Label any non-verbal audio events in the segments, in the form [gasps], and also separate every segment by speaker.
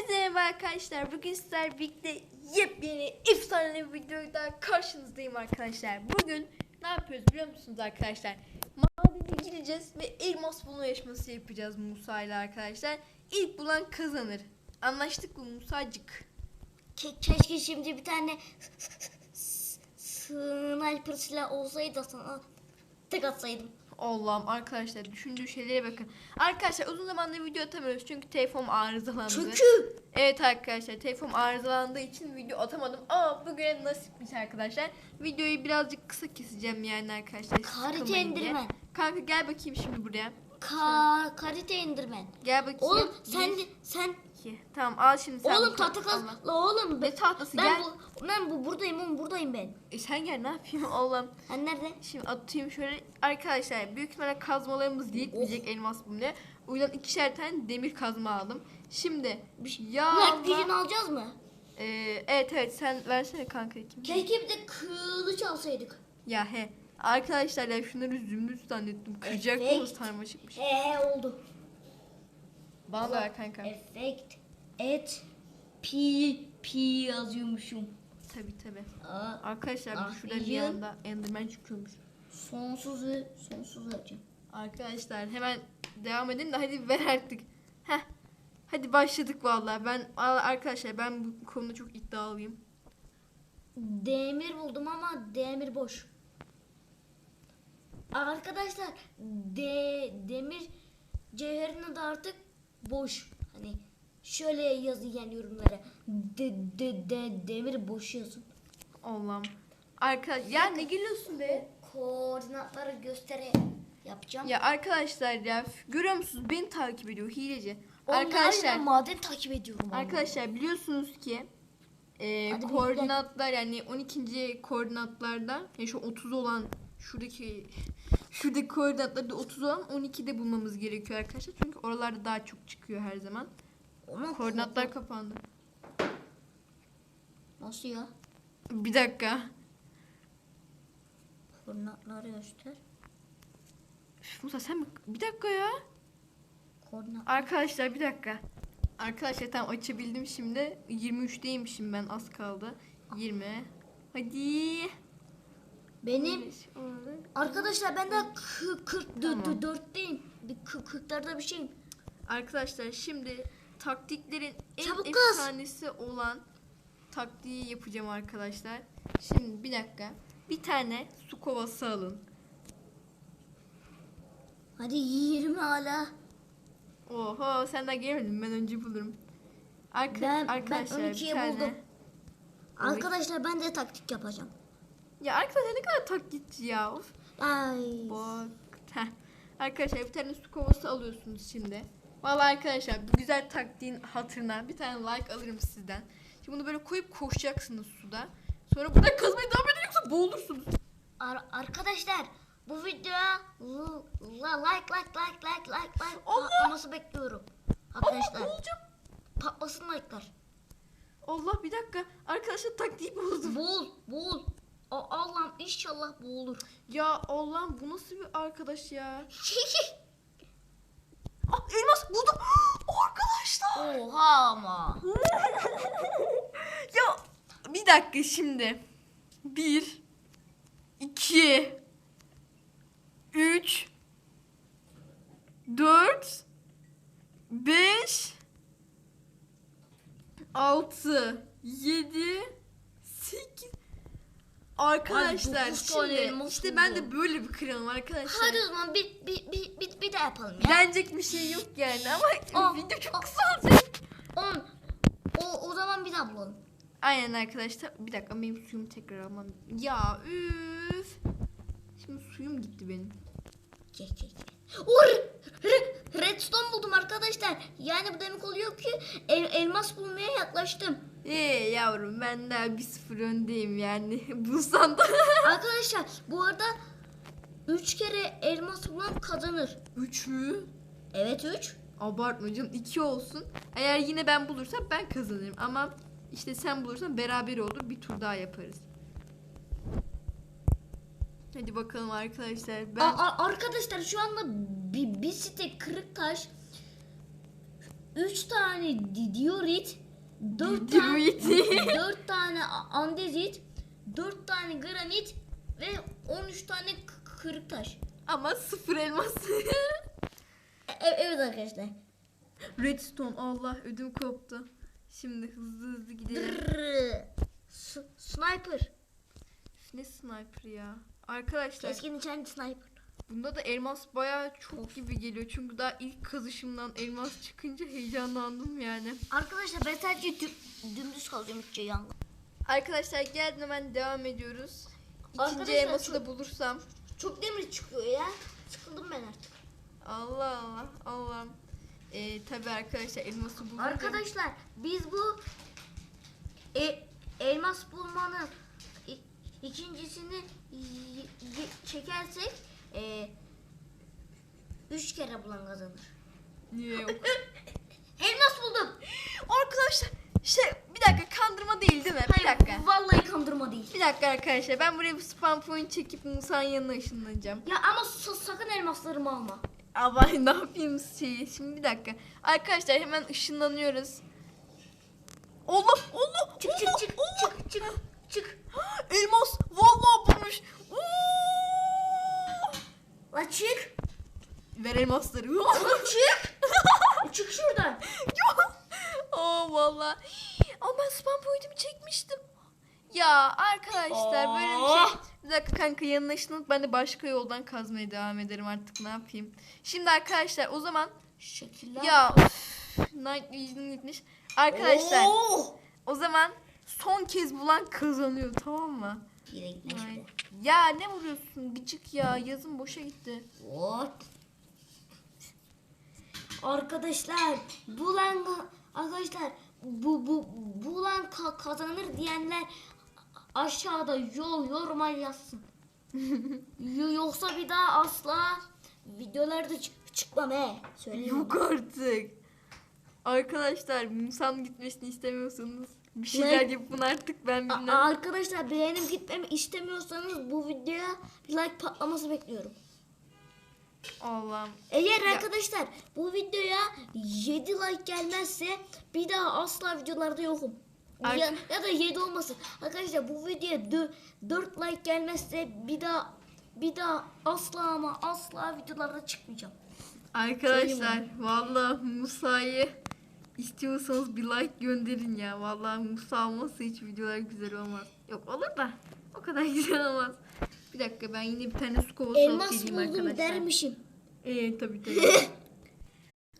Speaker 1: Hepinize merhaba arkadaşlar. Bugün sizler birlikte yepyeni efsane bir videoda karşınızdayım arkadaşlar. Bugün ne yapıyoruz biliyor musunuz arkadaşlar? Madene gideceğiz ve elmas bulma yarışması yapacağız Musa ile arkadaşlar. İlk bulan kazanır. Anlaştık mı Musacık?
Speaker 2: Ke- keşke şimdi bir tane sniper silah olsaydı sana tek atsaydım.
Speaker 1: Allah'ım arkadaşlar düşündüğü şeylere bakın. Arkadaşlar uzun zamandır video atamıyoruz çünkü telefonum arızalandı.
Speaker 2: Çünkü
Speaker 1: Evet arkadaşlar telefonum arızalandığı için video atamadım ama bugüne nasipmiş arkadaşlar. Videoyu birazcık kısa keseceğim yani arkadaşlar.
Speaker 2: Harita
Speaker 1: sıkılmayın diye.
Speaker 2: indirmen.
Speaker 1: Kanka gel bakayım şimdi buraya.
Speaker 2: ka kalite indirmen.
Speaker 1: Gel bakayım.
Speaker 2: Oğlum sen sen
Speaker 1: iki. Tamam al şimdi sen.
Speaker 2: oğlum
Speaker 1: bu-
Speaker 2: tahta kaz
Speaker 1: Allah.
Speaker 2: la oğlum
Speaker 1: Ne tahtası
Speaker 2: ben
Speaker 1: gel.
Speaker 2: bu ben bu buradayım oğlum buradayım ben.
Speaker 1: E sen gel ne yapayım [laughs] Allah'ım.
Speaker 2: Sen nerede?
Speaker 1: Şimdi atayım şöyle. Arkadaşlar büyük ihtimalle kazmalarımız yetmeyecek elmas bulmaya. O yüzden ikişer tane demir kazma aldım. Şimdi ya
Speaker 2: Black alacağız mı?
Speaker 1: Ee, evet evet sen versene kanka kim?
Speaker 2: Keşke bir de kılıç alsaydık.
Speaker 1: Ya he. Arkadaşlar ya şunları zümrüt zannettim. Kıracak
Speaker 2: Efekt.
Speaker 1: mı sarmaşıkmış.
Speaker 2: He he oldu.
Speaker 1: Bana da ver kanka.
Speaker 2: Efekt et pi pi yazıyormuşum.
Speaker 1: Tabi tabi. Arkadaşlar
Speaker 2: Ah,
Speaker 1: şurada bir anda Enderman çıkıyormuş.
Speaker 2: sonsuz ve sonsuz açacağım.
Speaker 1: Arkadaşlar hemen devam edin de hadi ver artık. Heh. Hadi başladık vallahi. Ben arkadaşlar ben bu konuda çok iddialıyım.
Speaker 2: Demir buldum ama demir boş. Arkadaşlar de, demir cevherin adı artık boş. Hani şöyle yazın yani yorumlara. De, de, de, demir boş yazın.
Speaker 1: Allah'ım. Arka ya ne gülüyorsun be?
Speaker 2: Koordinatları göstere yapacağım.
Speaker 1: Ya arkadaşlar ya görüyor musunuz? Beni takip ediyor hileci.
Speaker 2: Onlar
Speaker 1: arkadaşlar
Speaker 2: maden takip ediyorum. ama.
Speaker 1: Arkadaşlar biliyorsunuz ki e,
Speaker 2: Hadi
Speaker 1: koordinatlar yani 12. koordinatlarda yani şu 30 olan şuradaki şuradaki koordinatlarda 30 olan 12'de bulmamız gerekiyor arkadaşlar. Çünkü oralarda daha çok çıkıyor her zaman.
Speaker 2: Ama
Speaker 1: Koordinatlar
Speaker 2: ko-
Speaker 1: kapandı.
Speaker 2: Nasıl ya?
Speaker 1: Bir dakika.
Speaker 2: Koordinatları göster.
Speaker 1: Üf, Musa sen mi? Bir dakika ya.
Speaker 2: Koordinat.
Speaker 1: Arkadaşlar bir dakika. Arkadaşlar tam açabildim şimdi. 23'deymişim ben az kaldı. 20. Hadi.
Speaker 2: Benim
Speaker 1: 15, 16.
Speaker 2: arkadaşlar ben de 40
Speaker 1: Tamam.
Speaker 2: 44'teyim. Bir 40'larda bir şeyim.
Speaker 1: Arkadaşlar şimdi taktiklerin en
Speaker 2: Çabuk
Speaker 1: efsanesi olan taktiği yapacağım arkadaşlar. Şimdi bir dakika. Bir tane su kovası alın.
Speaker 2: Hadi 20 hala.
Speaker 1: Oho sen daha gelmedin ben önce bulurum. Arka,
Speaker 2: Ben- ben
Speaker 1: arkadaşlar bir
Speaker 2: 12'ye
Speaker 1: tane.
Speaker 2: buldum. Arkadaşlar ben de taktik yapacağım.
Speaker 1: Ya arkadaşlar ne kadar taklitçi ya. Of.
Speaker 2: Ay.
Speaker 1: Bak. Arkadaşlar bir tane su kovası alıyorsunuz şimdi. Vallahi arkadaşlar bu güzel taktiğin hatırına bir tane like alırım sizden. Şimdi bunu böyle koyup koşacaksınız suda. Sonra burada kazmaya devam edin yoksa boğulursunuz.
Speaker 2: Ar- arkadaşlar bu videoya like like like like like like
Speaker 1: Allah!
Speaker 2: patlaması bekliyorum.
Speaker 1: Allah
Speaker 2: Arkadaşlar
Speaker 1: boğulacağım.
Speaker 2: patlasın like'lar.
Speaker 1: Allah bir dakika. Arkadaşlar taktiği bozdum.
Speaker 2: Boğul boğul. O Allah'ım inşallah boğulur.
Speaker 1: Ya Allah'ım bu nasıl bir arkadaş ya. [laughs] Ah, elmas buldum. [gasps] Arkadaşlar.
Speaker 2: Oha ama. [laughs]
Speaker 1: Ya bir dakika şimdi. Bir, iki, üç, dört, beş, altı, yedi, sekiz. Arkadaşlar
Speaker 2: tane
Speaker 1: şimdi
Speaker 2: elmas
Speaker 1: işte ben de böyle bir kralım arkadaşlar.
Speaker 2: Hadi o zaman bir, bir, bir, bir, bir daha yapalım ya.
Speaker 1: Denecek bir şey yok yani ama
Speaker 2: Aa,
Speaker 1: video çok
Speaker 2: aa.
Speaker 1: kısa.
Speaker 2: On. O, o zaman bir daha bulalım.
Speaker 1: Aynen arkadaşlar. Bir dakika benim suyumu tekrar almam. Ya üf. Şimdi suyum gitti benim.
Speaker 2: Çek çek çek. Re- Redstone buldum arkadaşlar. Yani bu demek oluyor ki el- elmas bulmaya yaklaştım.
Speaker 1: Ee yavrum ben daha bir sıfır öndeyim yani. [laughs] Bulsan da.
Speaker 2: arkadaşlar bu arada 3 kere elmas bulan kazanır.
Speaker 1: Üç mü?
Speaker 2: Evet 3.
Speaker 1: Abartma canım iki olsun. Eğer yine ben bulursam ben kazanırım. Ama işte sen bulursan beraber olur. Bir tur daha yaparız. Hadi bakalım arkadaşlar. Ben
Speaker 2: arkadaşlar şu anda bir, bir site kırık taş 3 tane di- diorit, 4 tane. [laughs] 4 tane andezit, 4 tane granit ve 13 tane kırık taş.
Speaker 1: Ama sıfır elmas.
Speaker 2: E- e- evet arkadaşlar.
Speaker 1: Redstone Allah ödüm koptu. Şimdi hızlı hızlı gidelim.
Speaker 2: S- sniper.
Speaker 1: Ne sniper ya. Arkadaşlar
Speaker 2: Keskin nişancı sniper.
Speaker 1: Bunda da elmas bayağı çok gibi geliyor. Çünkü daha ilk kazışımdan elmas çıkınca heyecanlandım yani.
Speaker 2: Arkadaşlar ben sadece dü- dümdüz kalacağım hiç yan.
Speaker 1: Arkadaşlar geldim hemen devam ediyoruz. İkinci
Speaker 2: Arkadaşlar
Speaker 1: elması
Speaker 2: çok-
Speaker 1: da bulursam.
Speaker 2: Çok demir çıkıyor ya. Sıkıldım ben artık.
Speaker 1: Allah Allah Allah'ım. Ee, tabii arkadaşlar elması bulunca.
Speaker 2: Arkadaşlar biz bu e- elmas bulmanın i- ikincisini y- y- çekersek e, üç kere bulan kazanır.
Speaker 1: Niye yok? [laughs]
Speaker 2: Elmas buldum.
Speaker 1: arkadaşlar şey bir dakika kandırma değil değil mi? bir
Speaker 2: Hayır,
Speaker 1: dakika.
Speaker 2: Vallahi kandırma değil.
Speaker 1: Bir dakika arkadaşlar ben buraya bir spam point çekip Musa'nın yanına ışınlanacağım.
Speaker 2: Ya ama sa- sakın elmaslarımı alma.
Speaker 1: Ama [laughs] ne yapayım şeyi şimdi bir dakika. Arkadaşlar hemen ışınlanıyoruz. Allah Allah
Speaker 2: Çık çık
Speaker 1: Allah,
Speaker 2: çık
Speaker 1: Allah.
Speaker 2: çık çık çık. [gasps]
Speaker 1: Elmas vallahi bulmuş. Oo!
Speaker 2: La çık.
Speaker 1: Ver elmasları.
Speaker 2: Oğlum [laughs] çık. çık şuradan.
Speaker 1: Aa vallahi. Ama ben spam point'imi çekmiştim. Ya arkadaşlar böyle bir
Speaker 2: Aa.
Speaker 1: şey. Bir dakika kanka yanına ışınlanıp ben de başka yoldan kazmaya devam ederim artık ne yapayım. Şimdi arkadaşlar o zaman
Speaker 2: Şekiller.
Speaker 1: ya Night Vision gitmiş. Arkadaşlar
Speaker 2: Oo.
Speaker 1: o zaman son kez bulan kazanıyor tamam mı?
Speaker 2: Şöyle.
Speaker 1: Ya ne vuruyorsun gıcık ya yazın boşa gitti.
Speaker 2: Hop. Arkadaşlar bulan arkadaşlar bu bu bulan ka- kazanır diyenler aşağıda yol yoruma yazsın. [laughs] Yo- Yoksa bir daha asla videolarda çık çıkmam he. Söyleyeyim.
Speaker 1: Yok artık. Arkadaşlar Musa'nın gitmesini istemiyorsanız bir şeyler
Speaker 2: Ne?
Speaker 1: yapın artık ben bilmem.
Speaker 2: arkadaşlar beğenim gitmemi istemiyorsanız bu videoya like patlaması bekliyorum.
Speaker 1: Allah'ım.
Speaker 2: Eğer
Speaker 1: Ya.
Speaker 2: arkadaşlar bu videoya 7 like gelmezse bir daha asla videolarda yokum.
Speaker 1: Ar-
Speaker 2: Ya, ya da 7 olmasın. Arkadaşlar bu videoya 4 like gelmezse bir daha bir daha asla ama asla videolarda çıkmayacağım.
Speaker 1: Arkadaşlar vallahi Musa'yı istiyorsanız bir like gönderin ya. Vallahi Musa olmazsa hiç videolar güzel olmaz. Yok olur da o kadar [laughs] güzel olmaz. Bir dakika ben yine bir tane su kovası alıp
Speaker 2: Elmas
Speaker 1: geleyim
Speaker 2: buldum
Speaker 1: arkadaşlar.
Speaker 2: dermişim.
Speaker 1: Ee tabii tabii. [laughs]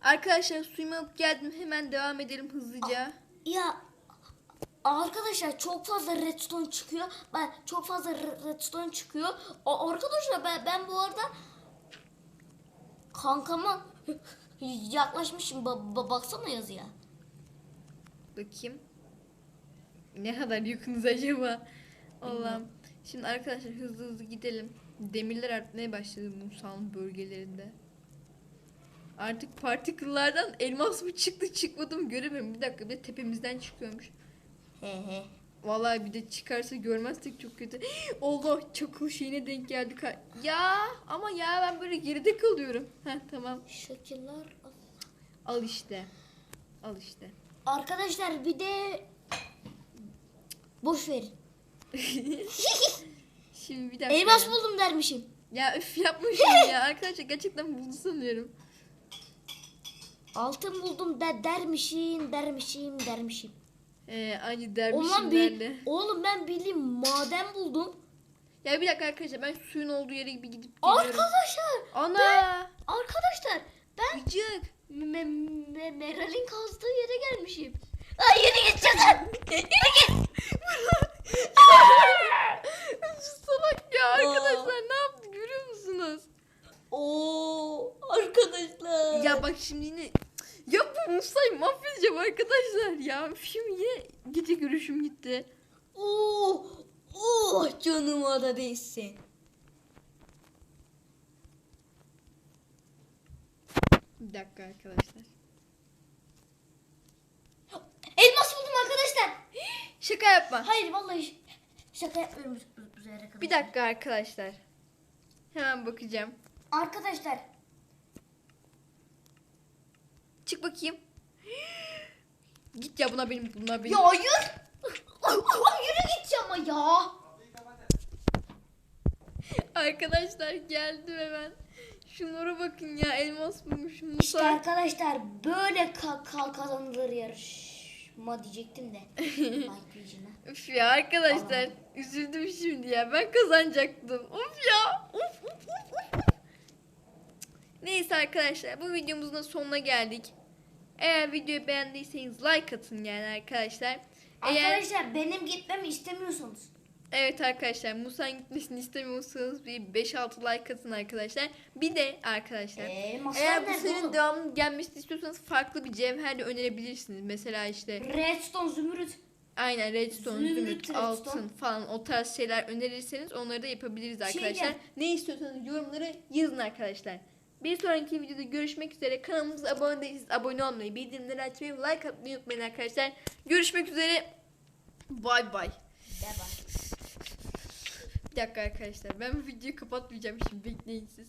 Speaker 1: arkadaşlar suyumu alıp geldim. Hemen devam edelim hızlıca.
Speaker 2: Ya arkadaşlar çok fazla redstone çıkıyor. Ben çok fazla re- redstone çıkıyor. A- arkadaşlar ben ben bu arada kankama yaklaşmışım. Ba- ba- baksana yazıya.
Speaker 1: Bakayım. Ne kadar yakınız acaba? Allah'ım. Şimdi arkadaşlar hızlı hızlı gidelim. Demirler artmaya başladı Musa'nın bölgelerinde. Artık partiküllerden elmas mı çıktı çıkmadı mı göremiyorum. Bir dakika bir de tepemizden çıkıyormuş.
Speaker 2: He he.
Speaker 1: Vallahi bir de çıkarsa görmezsek çok kötü. [gasps] Allah çakıl şeyine denk geldik. ha. Ya ama ya ben böyle geride kalıyorum. Heh tamam.
Speaker 2: Şekiller.
Speaker 1: Al işte. Al işte.
Speaker 2: Arkadaşlar bir de boş verin. [laughs]
Speaker 1: Şimdi bir dakika.
Speaker 2: Elmas buldum dermişim.
Speaker 1: Ya üf yapma şunu ya. [laughs] Arkadaşlar gerçekten buldu sanıyorum.
Speaker 2: Altın buldum de dermişim, dermişim, dermişim.
Speaker 1: Ee, aynı
Speaker 2: Oğlum,
Speaker 1: dervişimlerle.
Speaker 2: bil, oğlum ben bildiğim maden buldum.
Speaker 1: Ya bir dakika arkadaşlar ben suyun olduğu yere bir gidip geliyorum.
Speaker 2: Arkadaşlar,
Speaker 1: Ana!
Speaker 2: arkadaşlar ben
Speaker 1: Gıcık.
Speaker 2: me, me, Meral'in kazdığı yere gelmişim. Ay yürü git [laughs] şuradan. Yürü git.
Speaker 1: Şu salak ya arkadaşlar ne yaptı görüyor musunuz?
Speaker 2: Oo arkadaşlar.
Speaker 1: Ya bak şimdi yine ya bu Musa'yı mahvedeceğim arkadaşlar ya. Şimdi yine gece görüşüm gitti.
Speaker 2: Oo, oh canıma da değsin.
Speaker 1: Bir dakika arkadaşlar.
Speaker 2: Elmas buldum arkadaşlar. [gasps]
Speaker 1: Şaka yapma.
Speaker 2: Hayır vallahi şaka yapmıyorum sefer arkadaşlar.
Speaker 1: Bir dakika arkadaşlar. Hemen bakacağım.
Speaker 2: Arkadaşlar
Speaker 1: Çık bakayım. [gasps] Git ya buna benim buna benim.
Speaker 2: Ya hayır. [laughs] Yürü git ama ya.
Speaker 1: Arkadaşlar geldim hemen. Şunlara bakın ya elmas bulmuşum.
Speaker 2: İşte
Speaker 1: Musa.
Speaker 2: arkadaşlar böyle ka- ka- kazanılır yarışma diyecektim de. [laughs]
Speaker 1: Üf ya arkadaşlar üzüldüm şimdi ya ben kazanacaktım. Of ya. Of, of, of, of. Neyse arkadaşlar bu videomuzun da sonuna geldik. Eğer videoyu beğendiyseniz like atın yani arkadaşlar. Eğer
Speaker 2: Arkadaşlar benim gitmemi istemiyorsanız.
Speaker 1: Evet arkadaşlar Musa'nın gitmesini istemiyorsanız bir 5-6 like atın arkadaşlar. Bir de arkadaşlar
Speaker 2: masal
Speaker 1: eğer bu serinin devamının gelmesini istiyorsanız farklı bir cevher de önerebilirsiniz. Mesela işte
Speaker 2: Redstone zümrüt.
Speaker 1: Aynen redstone,
Speaker 2: Zümrüt,
Speaker 1: zümrüt,
Speaker 2: redstone.
Speaker 1: altın falan o tarz şeyler önerirseniz onları da yapabiliriz
Speaker 2: Şey
Speaker 1: arkadaşlar.
Speaker 2: gel.
Speaker 1: Ne istiyorsanız yorumları yazın arkadaşlar. Bir sonraki videoda görüşmek üzere. Kanalımıza abone değilseniz abone olmayı, bildirimleri açmayı, like atmayı unutmayın arkadaşlar. Görüşmek üzere. Bay bay.
Speaker 2: Gel bak.
Speaker 1: Bir dakika arkadaşlar. Ben bu videoyu kapatmayacağım şimdi. Bekleyin siz. [laughs]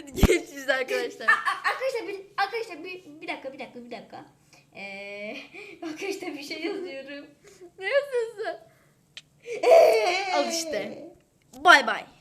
Speaker 1: Hadi görüşürüz arkadaşlar.
Speaker 2: arkadaşlar bir, arkadaşlar bir, bir dakika bir dakika bir dakika. Ee, [laughs] arkadaşlar bir şey yazıyorum. ne yazıyorsun? Ee. Al işte. Bay bay.